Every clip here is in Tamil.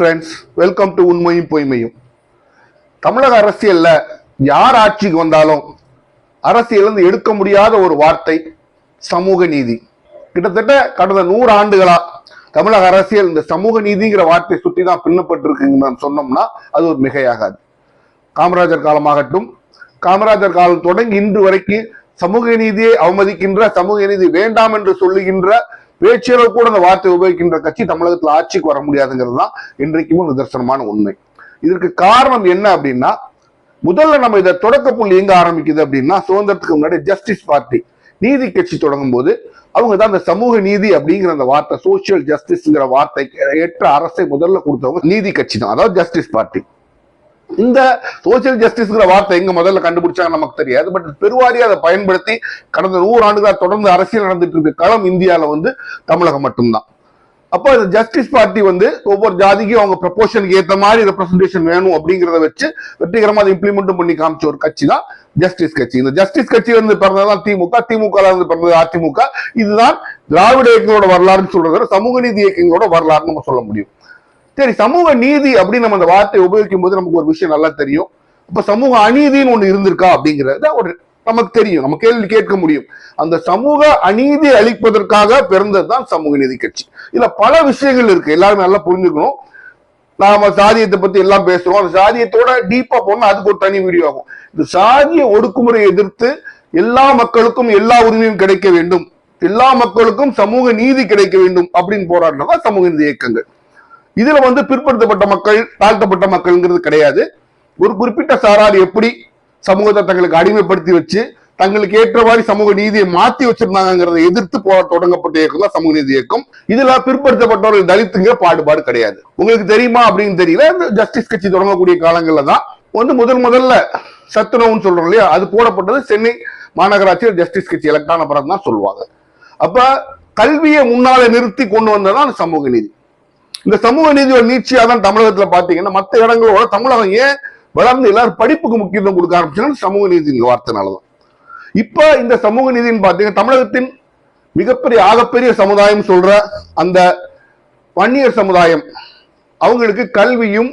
ஃப்ரெண்ட்ஸ் வெல்கம் டு உண்மையும் பொய்மையும். தமிழக அரசியலில் யார் ஆட்சிக்கு வந்தாலும் அரசியலேருந்து எடுக்க முடியாத ஒரு வார்த்தை சமூக நீதி. கிட்டத்தட்ட கடந்த நூறு ஆண்டுகளாக தமிழக அரசியல் இந்த சமூக நீதிங்கிற வார்த்தை சுற்றி தான் பின்னப்பட்டிருக்குன்னு சொன்னோம்னா அது ஒரு மிகையாகாது. காமராஜர் காலமாகட்டும் காமராஜர் காலம் தொடங்கி இன்று வரைக்கும் சமூக நீதியை அவமதிக்கின்ற சமூக நீதி வேண்டாம் என்று சொல்லுகின்ற பேச்சியர்கள் கூட அந்த வார்த்தை உபயோகிக்கின்ற கட்சி தமிழகத்தில் ஆட்சிக்கு வர முடியாதுங்கிறது தான் இன்றைக்கும் நிதர்சனமான உண்மை. இதற்கு காரணம் என்ன அப்படின்னா முதல்ல நம்ம இதை தொடக்க புள்ளி எங்க ஆரம்பிக்குது அப்படின்னா சுதந்திரத்துக்கு முன்னாடி ஜஸ்டிஸ் பார்ட்டி நீதி கட்சி தொடங்கும் போது அவங்க தான் அந்த சமூக நீதி அப்படிங்கிற அந்த வார்த்தை சோசியல் ஜஸ்டிஸ்ங்கிற வார்த்தை ஏற்ற அரசை முதல்ல கொடுத்தவங்க நீதி கட்சி தான். அதாவது ஜஸ்டிஸ் பார்ட்டி இந்த சோசியல் ஜஸ்டிஸ்ங்கிற வார்த்தை எங்க முதல்ல கண்டுபிடிச்சாங்க நமக்கு தெரியாது. பட் பெருவாரியா அதை பயன்படுத்தி கடந்த நூறு ஆண்டுகளா தொடர்ந்து அரசியல் நடந்துட்டு இருக்க களம் இந்தியால வந்து தமிழகம் மட்டும்தான். அப்போ இந்த ஜஸ்டிஸ் பார்ட்டி வந்து ஒவ்வொரு ஜாதிக்கும் அவங்க ப்ரப்போர்ஷனுக்கு ஏத்த மாதிரி ரெப்ரஸன்டேஷன் வேணும் அப்படிங்கிறத வச்சு வெற்றிகரமாக அதை இம்ப்ளிமெண்ட்டும் பண்ணி காமிச்ச ஒரு கட்சி தான் ஜஸ்டிஸ் கட்சி. இந்த ஜஸ்டிஸ் கட்சி வந்து பிறந்ததான் திமுக. திமுக இருந்து பிறந்தது அதிமுக. இதுதான் திராவிட இயக்கங்களோட வரலாறுன்னு சொல்றத சமூக நீதி இயக்கங்களோட வரலாறுன்னு நம்ம சொல்ல முடியும். சரி சமூக நீதி அப்படின்னு நம்ம அந்த வார்த்தையை உபயோகிக்கும் போது நமக்கு ஒரு விஷயம் நல்லா தெரியும். இப்ப சமூக அநீதின்னு ஒண்ணு இருந்திருக்கா அப்படிங்கறத ஒரு நமக்கு தெரியும். நம்ம கேள்வி கேட்க முடியும். அந்த சமூக அநீதி அளிப்பதற்காக பிறந்ததுதான் சமூக நீதி கட்சி. இதுல பல விஷயங்கள் இருக்கு. எல்லாரும் நல்லா புரிஞ்சுக்கணும். நாம சாதியத்தை பத்தி எல்லாம் பேசுறோம். அந்த சாதியத்தோட டீப்பா போனா அதுக்கு ஒரு தனி வீடியோ ஆகும். இந்த சாதிய ஒடுக்குமுறை எதிர்த்து எல்லா மக்களுக்கும் எல்லா உரிமையும் கிடைக்க வேண்டும். எல்லா மக்களுக்கும் சமூக நீதி கிடைக்க வேண்டும் அப்படின்னு போராடினதான் சமூக நீதி இயக்கங்கள். இதுல வந்து பிற்படுத்தப்பட்ட மக்கள் தாழ்த்தப்பட்ட மக்கள்ங்கிறது கிடையாது. ஒரு குறிப்பிட்ட சாரார் எப்படி சமூகத்தை தங்களுக்கு அடிமைப்படுத்தி வச்சு தங்களுக்கு ஏற்ற மாதிரி சமூக நீதியை மாத்தி வச்சிருந்தாங்கிறத எதிர்த்து போர தொடங்கப்பட்ட இயக்கம் தான் சமூக நீதி இயக்கம். இதுல பிற்படுத்தப்பட்டவர்கள் தலித்துங்க பாடுபாடு கிடையாது. உங்களுக்கு தெரியுமா அப்படின்னு தெரியல. இந்த ஜஸ்டிஸ் கட்சி தொடங்கக்கூடிய காலங்கள்ல தான் வந்து முதல் முதல்ல சத்துணவுன்னு சொல்றோம் இல்லையா? அது போடப்பட்டது சென்னை மாநகராட்சியில் ஜஸ்டிஸ் கட்சி எலக்ட்ரான பிறகு தான் சொல்லுவாங்க. அப்ப கல்வியை முன்னால நிறுத்தி கொண்டு வந்ததான் சமூக நீதி. இந்த சமூக நீதியோட நீட்சியா தான் தமிழகத்துல பாத்தீங்கன்னா மற்ற இடங்களோட தமிழகம் ஏன் வளர்ந்து எல்லாரும் படிப்புக்கு முக்கியத்துவம் கொடுக்க ஆரம்பிச்சுன்னா சமூக நீதி வார்த்தைனாலதான். இப்ப இந்த சமூக நீதின்னு பாத்தீங்கன்னா தமிழகத்தின் மிகப்பெரிய ஆகப்பெரிய சமுதாயம் சொல்ற அந்த வன்னியர் சமுதாயம் அவங்களுக்கு கல்வியும்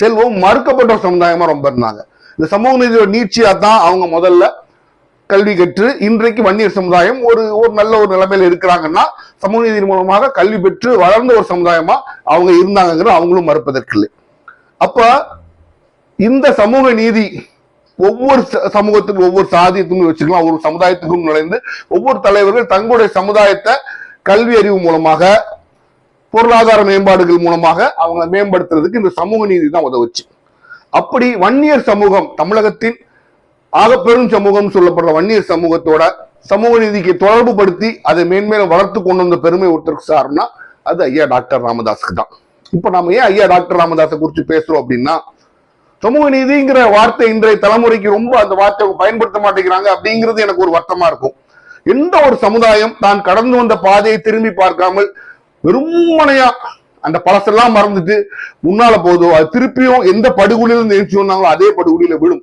செல்வம் மறுக்கப்பட்ட ஒரு சமுதாயமா ரொம்ப இருந்தாங்க. இந்த சமூக நீதியோட நீட்சியா தான் அவங்க முதல்ல கல்வி கற்று இன்றைக்கு வன்னியர் சமுதாயம் ஒரு ஒரு நல்ல ஒரு நிலைமையில இருக்கிறாங்கன்னா சமூக நீதி மூலமாக கல்வி பெற்று வளர்ந்த ஒரு சமுதாயமா அவங்க இருந்தாங்கிற அவங்களும் மறுப்பதற்கு இல்லை அப்ப இந்த சமூக நீதி ஒவ்வொரு ச- சமூகத்துக்கும் ஒவ்வொரு சாதியத்துக்கும் வச்சுக்கலாம் ஒவ்வொரு சமுதாயத்துக்கும் நுழைந்து ஒவ்வொரு தலைவர்கள் தங்களுடைய சமுதாயத்தை கல்வி அறிவு மூலமாக பொருளாதார மேம்பாடுகள் மூலமாக அவங்க மேம்படுத்துறதுக்கு இந்த சமூக நீதி தான் உதவுச்சு. அப்படி வன்னியர் சமூகம் தமிழகத்தின் ஆகப்பெரும் சமூகம் சொல்லப்படுற வன்னியர் சமூகத்தோட சமூக நீதிக்கு தொடர்பு படுத்தி அதை மேன்மேலும் வளர்த்து கொண்டு வந்த பெருமை ஒருத்தருக்கு சார்னா அது ஐயா டாக்டர் ராமதாஸுக்கு தான். இப்போ நாம ஏன் ஐயா டாக்டர் ராமதாஸை குறித்து பேசுறோம் அப்படின்னா சமூக நீதிங்கிற வார்த்தை இன்றைய தலைமுறைக்கு ரொம்ப அந்த வார்த்தை பயன்படுத்த மாட்டேங்கிறாங்க அப்படிங்கிறது எனக்கு ஒரு வருத்தமா இருக்கும். எந்த ஒரு சமுதாயம் தான் கடந்து வந்த பாதையை திரும்பி பார்க்காமல் வெறுமனையா அந்த பழசெல்லாம் மறந்துட்டு முன்னால போதோ அது திருப்பியும் எந்த படுகொலியில இருந்து எழுச்சி வந்தாங்களோ அதே படுகொலியில விடும்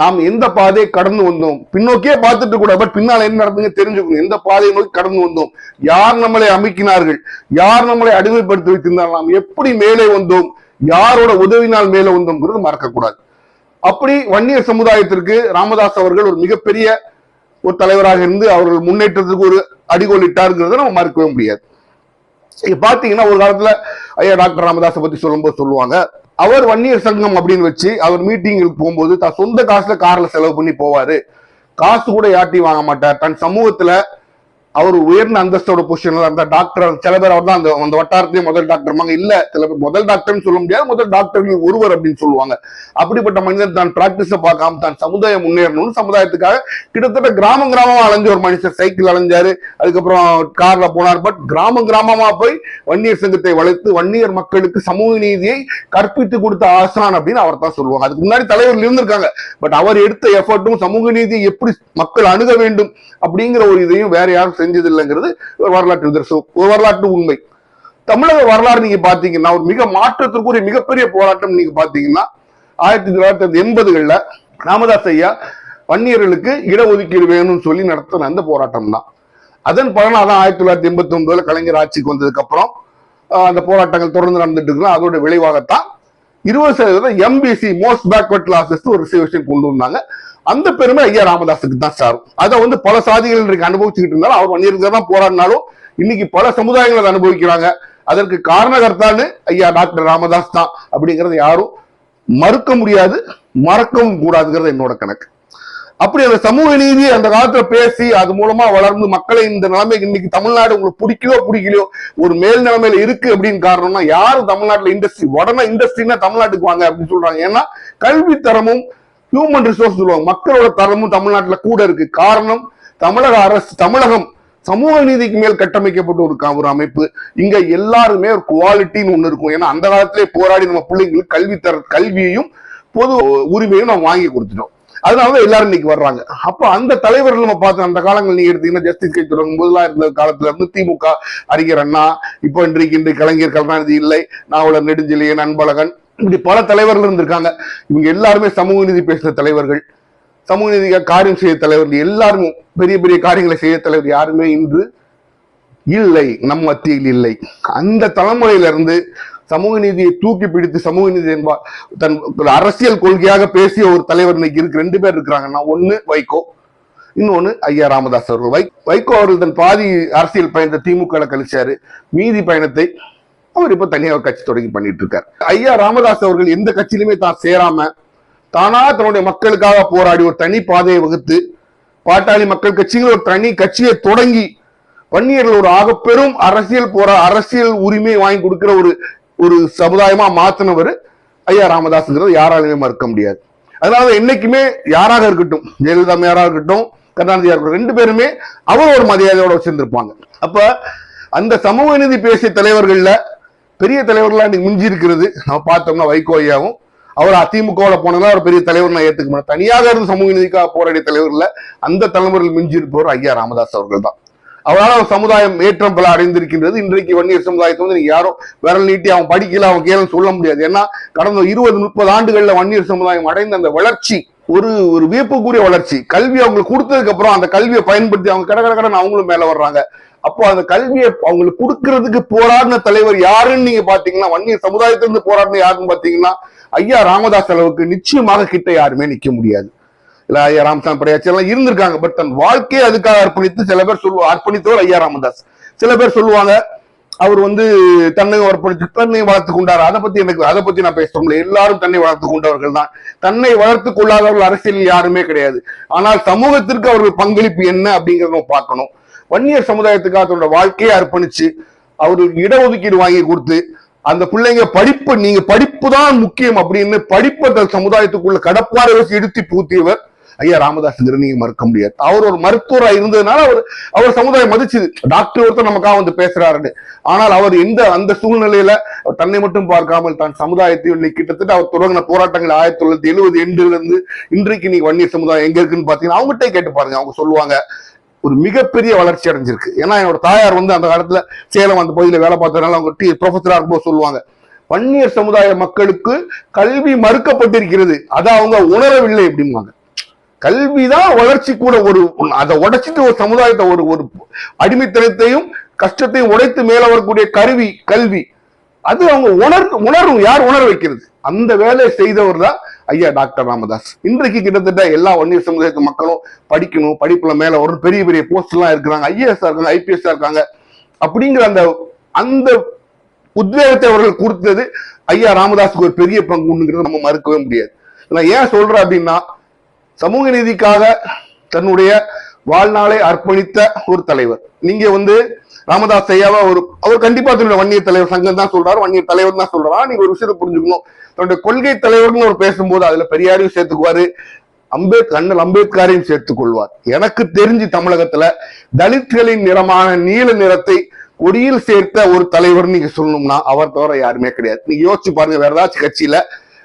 நாம் எந்த பாதையை கடந்து வந்தோம்? பின்னோக்கியே பார்த்துட்டு கூட பட் பின்னால் என்ன நடந்துங்க தெரிஞ்சுக்கணும். எந்த பாதையை நோக்கி கடந்து வந்தோம்? யார் நம்மளை அமைக்கினார்கள்? யார் நம்மளை அடிமைப்படுத்தி வைத்திருந்தார்கள்? நாம் எப்படி மேலே வந்தோம்? யாரோட உதவினால் மேலே வந்தோம்ங்கிறது மறக்கக்கூடாது. அப்படி வன்னியர் சமுதாயத்திற்கு ராமதாஸ் அவர்கள் ஒரு மிகப்பெரிய ஒரு தலைவராக இருந்து அவர்கள் முன்னேற்றத்துக்கு ஒரு அடிகோலிட்டாருங்கிறத நம்ம மறுக்கவே முடியாது. பார்த்தீங்கன்னா பாத்தீங்கன்னா ஒரு காலத்துல ஐயா டாக்டர் ராமதாஸை பத்தி சொல்லும்போது சொல்லுவாங்க அவர் வன்னியர் சங்கம் அப்படின்னு வச்சு அவர் மீட்டிங்களுக்கு போகும்போது தான் சொந்த காசுல கார்ல செலவு பண்ணி போவாரு. காசு கூட யாட்டி வாங்க மாட்டார். தன் சமூகத்துல அவர் உயர்ந்த அந்தஸ்தோட பொசிஷன்ல அந்த டாக்டர் சில பேர் அவர் தான் அந்த அந்த வட்டாரத்திலேயே முதல் டாக்டர் இல்ல சில பேர் முதல் டாக்டர்னு சொல்ல முடியாது முதல் டாக்டர்கள் ஒருவர் அப்படின்னு சொல்லுவாங்க. அப்படிப்பட்ட மனிதன் தான் பிராக்டிஸ பார்க்காம தான் சமுதாயம் முன்னேறணும்னு சமுதாயத்துக்காக கிட்டத்தட்ட கிராமம் கிராமமா அலைஞ்ச ஒரு மனுஷன் சைக்கிள் அலைஞ்சாரு. அதுக்கப்புறம் கார்ல போனார். பட் கிராமம் கிராமமா போய் வன்னியர் சங்கத்தை வளர்த்து வன்னியர் மக்களுக்கு சமூக நீதியை கற்பித்து கொடுத்த ஆசான் அப்படின்னு அவர் தான் சொல்லுவாங்க. அதுக்கு முன்னாடி தலைவர்கள் இருந்திருக்காங்க. பட் அவர் எடுத்த எஃபர்ட்டும் சமூக நீதியை எப்படி மக்கள் அணுக வேண்டும் அப்படிங்கிற ஒரு இதையும் வேற யாரும் செஞ்சது இல்லைங்கிறது ஒரு வரலாற்று நிதர்சனம். ஒரு வரலாற்று உண்மை. தமிழக வரலாறு நீங்க பாத்தீங்கன்னா ஒரு மிக மாற்றத்திற்குரிய மிகப்பெரிய போராட்டம் நீங்க பாத்தீங்கன்னா ஆயிரத்தி தொள்ளாயிரத்தி எண்பதுகள்ல ராமதாஸ் ஐயா வன்னியர்களுக்கு இடஒதுக்கீடு வேணும்னு சொல்லி நடத்தின அந்த போராட்டம் தான் அதன் பலனாக தான் ஆயிரத்தி தொள்ளாயிரத்தி எண்பத்தி ஒன்பதுல கலைஞர் ஆட்சிக்கு வந்ததுக்கு அப்புறம் அந்த போராட்டங்கள் தொடர்ந்து நடந்துட்டு இருக்கு அதோட விளைவாகத்தான் இருபது சதவீதம் எம்பிசி மோஸ்ட் பேக்வர்ட் கிளாஸஸ் ஒரு ரிசர்வேஷன் கொண்டு வந்தாங்க. அந்த பெருமை ஐயா ராமதாஸுக்கு தான் சாரும். அதை வந்து பல சாதிகள் இன்றைக்கு அனுபவிச்சுக்கிட்டு இருந்தாலும் அவர் வன்னியர்கள் தான் போராடினாலும் இன்னைக்கு பல சமுதாயங்கள் அதை அனுபவிக்கிறாங்க. அதற்கு காரணகர்த்தான்னு ஐயா டாக்டர் ராமதாஸ் தான். அப்படிங்கறத யாரும் மறுக்க முடியாது மறக்கவும் கூடாதுங்கிறது என்னோட கணக்கு. அப்படி அந்த சமூக நீதி அந்த காலத்துல பேசி அது மூலமா வளர்ந்து மக்களை இந்த நிலைமைக்கு இன்னைக்கு தமிழ்நாடு உங்களுக்கு பிடிக்கலோ பிடிக்கலையோ ஒரு மேல் நிலைமையில இருக்கு அப்படின்னு காரணம்னா யாரும் தமிழ்நாட்டுல இண்டஸ்ட்ரி உடனே இண்டஸ்ட்ரினா தமிழ்நாட்டுக்கு வாங்க அப்படின்னு சொல்றாங்க. ஏன்னா கல்வி தரமும் ஹியூமன் ரிசோர்ஸ் சொல்லுவாங்க. மக்களோட தரமும் தமிழ்நாட்டுல கூட இருக்கு. காரணம் தமிழக அரசு தமிழகம் சமூக நீதிக்கு மேல் கட்டமைக்கப்பட்ட ஒரு ஒரு அமைப்பு. இங்க எல்லாருமே ஒரு குவாலிட்டின்னு ஒண்ணு இருக்கும். ஏன்னா அந்த காலத்திலே போராடி நம்ம பிள்ளைங்களுக்கு கல்வி தர கல்வியையும் பொது உரிமையும் நம்ம வாங்கி கொடுத்துட்டோம். அதனாலதான் எல்லாரும் இன்னைக்கு வர்றாங்க. அப்ப அந்த தலைவர்கள் நம்ம பார்த்தோம் அந்த காலங்கள் நீங்க எடுத்தீங்கன்னா ஜஸ்டிஸ் கை தொடங்கும் போதெல்லாம் இருந்த காலத்துல இருந்து திமுக அறிஞர் அண்ணா இப்போ இன்றைக்கு இன்று கலைஞர் கருணாநிதி இல்லை நாவலர் நெடுஞ்செழியன் அன்பழகன் இப்படி பல தலைவர்கள் இருந்திருக்காங்க. இவங்க எல்லாருமே சமூக நீதி பேசுற தலைவர்கள். சமூக நீதிக்காக காரியம் செய்ய தலைவர்கள் எல்லாரும் பெரிய பெரிய காரியங்களை செய்ய தலைவர் யாருமே இன்று இல்லை நம் மத்தியில் இல்லை. அந்த தலைமுறையில இருந்து சமூக நீதியை தூக்கி பிடித்து சமூக நீதி என்பார் தன் ஒரு அரசியல் கொள்கையாக பேசிய ஒரு தலைவர் இன்னைக்கு இருக்கு. ரெண்டு பேர் இருக்கிறாங்கன்னா ஒண்ணு வைகோ. இன்னொன்னு ஐயா ராமதாஸ் அவர்கள். வை வைகோ அவர்கள் தன் பாதி அரசியல் பயணத்தை திமுக கழிச்சாரு. மீதி பயணத்தை அவர் இப்ப தனியாக கட்சி தொடங்கி பண்ணிட்டு இருக்கார். ஐயா ராமதாஸ் அவர்கள் எந்த கட்சியிலுமே தான் சேராம தானா தன்னுடைய மக்களுக்காக போராடி ஒரு தனி பாதையை வகுத்து பாட்டாளி மக்கள் கட்சிகள் ஒரு தனி கட்சியை தொடங்கி வன்னியர்கள் ஒரு ஆக பெரும் அரசியல் போரா அரசியல் உரிமை வாங்கி கொடுக்கிற ஒரு ஒரு சமுதாயமா மாத்தினவர் ஐயா ராமதாஸ்ங்கிறது யாராலுமே மறுக்க முடியாது. அதனால என்னைக்குமே யாராக இருக்கட்டும் ஜெயலலிதா அம்மையாராக இருக்கட்டும் கருணாநிதியா இருக்கட்டும் ரெண்டு பேருமே அவர் ஒரு மரியாதையோட வச்சிருந்திருப்பாங்க. அப்ப அந்த சமூக நீதி பேசிய தலைவர்கள்ல பெரிய தலைவர்கள்லாம் இன்னைக்கு மிஞ்சி இருக்கிறது. நம்ம பார்த்தோம்னா வைகோ ஐயாவும் அவர் அதிமுகவில் போனதா ஒரு பெரிய தலைவர் நான் ஏற்றுக்க மாட்டேன். தனியாக இருந்து சமூக நீதிக்காக போராடிய தலைவர்ல அந்த தலைமுறையில் மிஞ்சி இருப்பவர் ஐயா ராமதாஸ் அவர்கள் தான் அவரால் சமுதாயம் ஏற்றம் பல அடைந்திருக்கின்றது இன்றைக்கு வன்னியர் சமுதாயத்தை வந்து நீங்கள் யாரும் விரல் நீட்டி அவன் படிக்கல அவன் கேளுன்னு சொல்ல முடியாது. ஏன்னா கடந்த இருபது முப்பது ஆண்டுகளில் வன்னியர் சமுதாயம் அடைந்த அந்த வளர்ச்சி ஒரு ஒரு வியப்புக்குரிய வளர்ச்சி. கல்வி அவங்களுக்கு கொடுத்ததுக்கு அப்புறம் அந்த கல்வியை பயன்படுத்தி அவங்க கட கட கடன்னு அவங்களும் மேல வர்றாங்க. அப்போ அந்த கல்வியை அவங்களுக்கு கொடுக்கறதுக்கு போராடின தலைவர் யாருன்னு நீங்க பாத்தீங்கன்னா வன்னியர் சமுதாயத்திலிருந்து போராடின யாருன்னு பாத்தீங்கன்னா ஐயா ராமதாஸ் அளவுக்கு நிச்சயமாக கிட்ட யாருமே நிக்க முடியாது. இல்ல ஐயா ராமசாமி படையாச்சி எல்லாம் இருந்திருக்காங்க. பட் தன் வாழ்க்கையை அதுக்காக அர்ப்பணித்து சில பேர் சொல்லுவா அர்ப்பணித்தவர் ஐயா ராமதாஸ். சில பேர் சொல்லுவாங்க அவர் வந்து தன்னை அர்ப்பணித்து தன்னை வளர்த்து கொண்டார். அதை பத்தி எனக்கு அதை பத்தி நான் பேசுறோம்ல எல்லாரும் தன்னை வளர்த்து கொண்டவர்கள் தான். தன்னை வளர்த்து கொள்ளாதவர்கள் அரசியலில் யாருமே கிடையாது. ஆனால் சமூகத்திற்கு அவர்கள் பங்களிப்பு என்ன அப்படிங்கறத பார்க்கணும். வன்னியர் சமுதாயத்துக்காக தன்னோட வாழ்க்கையை அர்ப்பணிச்சு அவருக்கு இடஒதுக்கீடு வாங்கி கொடுத்து அந்த பிள்ளைங்க படிப்பு நீங்க படிப்பு தான் முக்கியம் அப்படின்னு படிப்பை தன் சமுதாயத்துக்குள்ள கடப்பாறை வச்சு இழுத்தி பூத்தியவர் ஐயா ராமதாஸ் நீங்க மறுக்க முடியாது. அவர் ஒரு மருத்துவரா இருந்ததுனால அவர் அவர் சமுதாயம் மதிச்சுது. டாக்டர் ஒருத்தர் நமக்காக வந்து பேசுறாருன்னு. ஆனால் அவர் எந்த அந்த சூழ்நிலையில தன்னை மட்டும் பார்க்காமல் தான் சமுதாயத்தையும் இன்னைக்கு கிட்டத்தட்ட அவர் தொடங்கின போராட்டங்கள் ஆயிரத்தி தொள்ளாயிரத்தி எழுபது எண்டுல இருந்து இன்றைக்கு நீங்க வன்னியர் சமுதாயம் எங்க இருக்குன்னு பாத்தீங்கன்னா அவங்ககிட்ட கேட்டு பாருங்க. அவங்க சொல்லுவாங்க ஒரு மிகப்பெரிய வளர்ச்சி அடைஞ்சிருக்கு. ஏன்னா என்னோட தாயார் வந்து அந்த காலத்துல சேலம் அந்த பகுதியில வேலை பார்த்ததுனால அவங்க டி ப்ரொஃபஸரா இருக்கும்போது சொல்லுவாங்க வன்னியர் சமுதாய மக்களுக்கு கல்வி மறுக்கப்பட்டிருக்கிறது. அதை அவங்க உணரவில்லை அப்படிம்பாங்க கல்விதான் வளர்ச்சி கூட ஒரு அதை உடைச்சிட்டு ஒரு சமுதாயத்தை ஒரு ஒரு அடிமைத்தனத்தையும் கஷ்டத்தையும் உடைத்து மேல வரக்கூடிய கருவி கல்வி. அது அவங்க உணர் உணரும் யார் உணர வைக்கிறது? அந்த வேலையை செய்தவர் தான் ஐயா டாக்டர் ராமதாஸ். இன்றைக்கு கிட்டத்தட்ட எல்லா வன்னியர் சமுதாயத்து மக்களும் படிக்கணும் படிப்புல மேல ஒரு பெரிய பெரிய போஸ்ட் எல்லாம் இருக்கிறாங்க. ஐஏஎஸ் இருக்காங்க ஐபிஎஸ் இருக்காங்க. அப்படிங்கிற அந்த அந்த உத்வேகத்தை அவர்கள் கொடுத்தது ஐயா ராமதாஸுக்கு ஒரு பெரிய பங்குங்கிறது நம்ம மறுக்கவே முடியாது. நான் ஏன் சொல்றேன் அப்படின்னா சமூக நீதிக்காக தன்னுடைய வாழ்நாளை அர்ப்பணித்த ஒரு தலைவர். நீங்க வந்து ராமதாஸ் ஐயாவா ஒரு அவர் கண்டிப்பா தன்னுடைய வன்னியர் தலைவர் சங்கம் தான் சொல்றாரு வன்னியர் தலைவர் தான் சொல்றாரா. நீங்க ஒரு விஷயத்தை புரிஞ்சுக்கணும். தன்னுடைய கொள்கை தலைவர்னு அவர் பேசும்போது அதுல பெரியாரையும் சேர்த்துக்குவாரு அம்பேத் அண்ணல் அம்பேத்கரையும் சேர்த்துக் கொள்வார் எனக்கு தெரிஞ்சு தமிழகத்துல தலித்களின் நிறமான நீல நிறத்தை கொடியில் சேர்த்த ஒரு தலைவர் நீங்க சொல்லணும்னா அவர் தவிர யாருமே கிடையாது. நீங்க யோசிச்சு பாருங்க வேற ஏதாச்சும் கட்சியில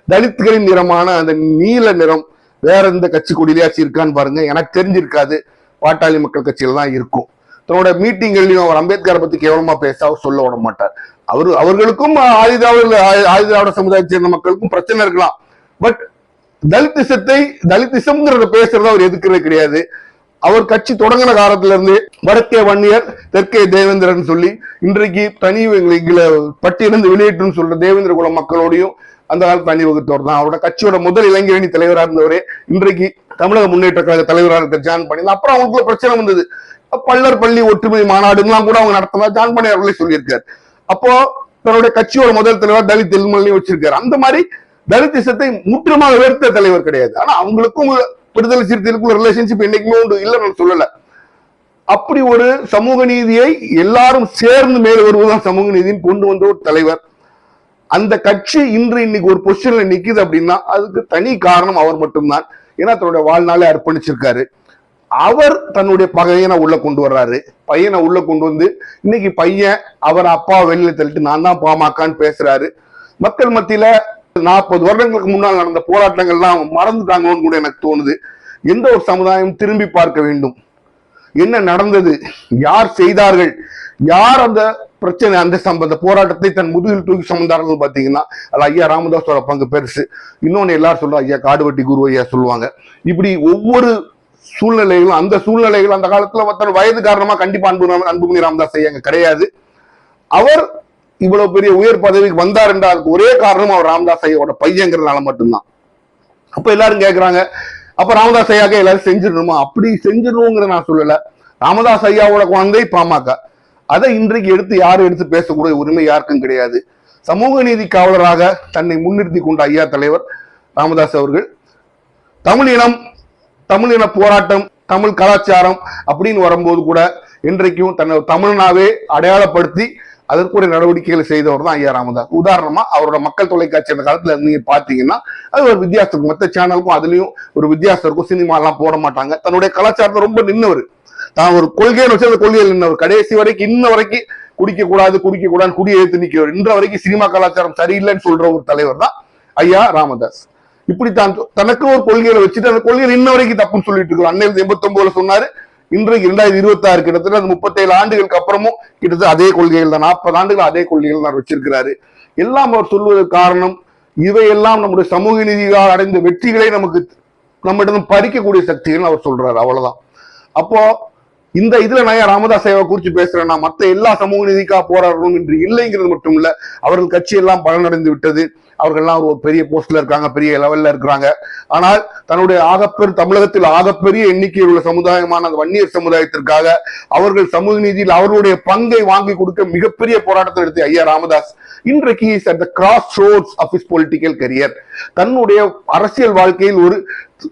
தலித்களின் நிறமான அந்த நீல நிறம் வேற எந்த கட்சி கொடியிலாச்சும் இருக்கான்னு பாருங்க. எனக்கு தெரிஞ்சிருக்காது. பாட்டாளி மக்கள் கட்சியில தான் இருக்கும். தன்னோட மீட்டிங்கள்லயும் அவர் அம்பேத்கரை பத்தி கேவலமா பேச அவர் சொல்ல விட மாட்டார். அவர் அவர்களுக்கும் ஆயுதாவில் ஆயுதாவிட சமுதாயத்தை சேர்ந்த மக்களுக்கும் பிரச்சனை இருக்கலாம். பட் தலித்திசத்தை தலித்திசம்ங்கிறத பேசுறத அவர் எதுக்குறது கிடையாது. அவர் கட்சி தொடங்கின காலத்துல இருந்து வடக்கே வன்னியர் தெற்கே தேவேந்திரன் சொல்லி இன்றைக்கு தனி எங்களை பட்டியலிருந்து வெளியேற்றுன்னு சொல்ற தேவேந்திர குல மக்களோடையும் அந்த காலத்து அணிவகுத்தவர் தான். அவரோட கட்சியோட முதல் இளைஞரணி தலைவராக இருந்தவரே இன்றைக்கு தமிழக முன்னேற்ற கழக தலைவராக இருக்க ஜான் பண்ணி. அப்புறம் அவங்களுக்குள்ள பிரச்சனை வந்தது. பள்ளர் பள்ளி ஒற்றுமை மாநாடுலாம் கூட அவங்க நடத்தினா ஜான் பண்ணி அவர்களே சொல்லியிருக்காரு. அப்போ தன்னுடைய கட்சியோட முதல் தலைவர் தலித் எல்மல்லையும் வச்சிருக்காரு. அந்த மாதிரி தலித் இசத்தை முற்றிலுமாக வெறுத்த தலைவர் கிடையாது. ஆனா அவங்களுக்கும் விடுதலை சிறுத்தைகளுக்கும் ரிலேஷன்ஷிப் என்னைக்குமே உண்டு இல்லை நான் சொல்லல. அப்படி ஒரு சமூக நீதியை எல்லாரும் சேர்ந்து மேல் வருவதுதான் சமூக நீதினு கொண்டு வந்த ஒரு தலைவர். அந்த கட்சி இன்று இன்னைக்கு ஒரு பொசிஷன்ல நிக்குது அப்படின்னா அதுக்கு தனி காரணம் அவர் மட்டும்தான். ஏன்னா தன்னுடைய வாழ்நாளை அர்ப்பணிச்சிருக்காரு. அவர் தன்னுடைய பகையனை உள்ள கொண்டு வர்றாரு. பையனை உள்ள கொண்டு வந்து இன்னைக்கு பையன் அவர் அப்பா வெளியில தள்ளிட்டு நான் தான் பாமகன்னு பேசுறாரு. மக்கள் மத்தியில நாற்பது வருடங்களுக்கு முன்னால் நடந்த போராட்டங்கள்லாம் மறந்துட்டாங்களோன்னு கூட எனக்கு தோணுது. எந்த ஒரு சமுதாயம் திரும்பி பார்க்க வேண்டும்? என்ன நடந்தது? யார் செய்தார்கள்? யார் அந்த பிரச்சனை அந்த சம்பந்த போராட்டத்தை தன் முதுகில் தூக்கி சுமந்தார்கள் பாத்தீங்கன்னா அது ஐயா ராமதாஸோட பங்கு பெருசு. இன்னொன்னு எல்லாரும் சொல்லுவாங்க ஐயா காடுவட்டி குரு ஐயா சொல்லுவாங்க. இப்படி ஒவ்வொரு சூழ்நிலைகளும் அந்த சூழ்நிலைகள் அந்த காலத்துல மற்ற வயது காரணமா கண்டிப்பா அன்பு அன்புமணி ராமதாஸ் ஐயா கிடையாது. அவர் இவ்வளவு பெரிய உயர் பதவிக்கு வந்தார் என்றால் அதுக்கு ஒரே காரணம் அவர் ராமதாஸ் ஐயாவோட பையங்கிறதுனால மட்டும்தான். அப்ப எல்லாரும் கேட்குறாங்க அப்ப ராமதாஸ் ஐயாக்க எல்லாரும் செஞ்சிடணுமா? அப்படி செஞ்சிடணுங்கிற நான் சொல்லல. ராமதாஸ் ஐயாவோட குழந்தை பாமக. அதை இன்றைக்கு எடுத்து யாரும் எடுத்து பேசக்கூடிய உரிமை யாருக்கும் கிடையாது. சமூக நீதி காவலராக தன்னை முன்னிறுத்தி கொண்ட ஐயா தலைவர் ராமதாஸ் அவர்கள் தமிழ் இனம் தமிழ் இன போராட்டம் தமிழ் கலாச்சாரம் அப்படின்னு வரும்போது கூட இன்றைக்கும் தன்னை தமிழனாவே அடையாளப்படுத்தி அதற்குரிய நடவடிக்கைகளை செய்தவர் தான் ஐயா ராமதாஸ். உதாரணமா அவரோட மக்கள் தொலைக்காட்சி அந்த காலத்துல நீங்க பாத்தீங்கன்னா அது ஒரு வித்தியாசம் மற்ற சேனலுக்கும் அதுலயும் ஒரு வித்தியாசம் இருக்கும். சினிமா எல்லாம் போட மாட்டாங்க. தன்னுடைய கலாச்சாரத்தை ரொம்ப நின்னவர். தான் ஒரு கொள்கைன்னு வச்சு அந்த கொள்கையில் நின்றவர் கடைசி வரைக்கும் இன்ன வரைக்கும் குடிக்க கூடாது குடிக்க கூடாது குடியை எடுத்து நிற்கிறவர். இன்ற வரைக்கும் சினிமா கலாச்சாரம் சரியில்லைன்னு சொல்ற ஒரு தலைவர் தான் ஐயா ராமதாஸ். இப்படி தான் தனக்கு ஒரு கொள்கையில வச்சுட்டு அந்த கொள்கையில் இன்ன வரைக்கும் தப்புன்னு சொல்லிட்டு இருக்கோம் அன்னைக்கு எண்பத்தி ஒன்பதுல சொன்னாரு இன்றைக்கு இரண்டாயிரத்தி இருபத்தி ஆறு கிட்டத்தட்ட அந்த முப்பத்தேழு ஆண்டுகளுக்கு அப்புறமும் கிட்டத்தட்ட அதே கொள்கைகள் தான். நாற்பது ஆண்டுகள் அதே கொள்கைகள் தான் வச்சிருக்கிறாரு. எல்லாம் அவர் சொல்வதற்கு காரணம் இவையெல்லாம் நம்முடைய சமூக நீதியால் அடைந்த வெற்றிகளை நமக்கு நம்மிடம் பறிக்கக்கூடிய சக்திகள் அவர் சொல்றாரு. அவ்வளவுதான். அப்போ இந்த இதுல நான் ராமதாஸ் சேவை குறித்து பேசுறேன்னா மத்த எல்லா சமூக நீதிக்காக போராடணும் என்று இல்லைங்கிறது மட்டும் இல்ல அவர்கள் கட்சி எல்லாம் பலனடைந்து விட்டது. அவர்கள்லாம் ஒரு பெரிய போஸ்ட்ல இருக்காங்க பெரிய லெவல்ல இருக்கிறாங்க. ஆனால் தன்னுடைய ஆகப்பெரு தமிழகத்தில் ஆகப்பெரிய எண்ணிக்கையில் உள்ள சமுதாயமான அந்த வன்னியர் சமுதாயத்திற்காக அவர்கள் சமூக நீதியில் அவர்களுடைய பங்கை வாங்கி கொடுக்க மிகப்பெரிய போராட்டத்தை எடுத்து ஐயா ராமதாஸ் இன்றைக்கு is at the crossroads of is political career தன்னுடைய அரசியல் வாழ்க்கையில் ஒரு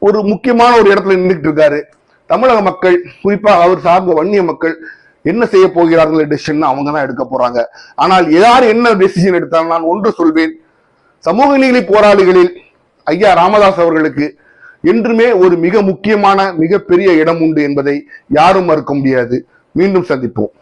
ஒரு முக்கியமான ஒரு இடத்துல நின்றுட்டு இருக்காரு. தமிழக மக்கள் குறிப்பாக அவர் சார்ந்த வன்னிய மக்கள் என்ன செய்ய போகிறார்கள் டெசிஷன் அவங்க தான் எடுக்க போறாங்க. ஆனால் யார் என்ன டெசிஷன் எடுத்தாலும் நான் ஒன்று சொல்வேன். சமூக நீதி போராளிகளில் ஐயா ராமதாஸ் அவர்களுக்கு என்றுமே ஒரு மிக முக்கியமான மிகப்பெரிய இடம் உண்டு என்பதை யாரும் மறுக்க முடியாது. மீண்டும் சந்திப்போம்.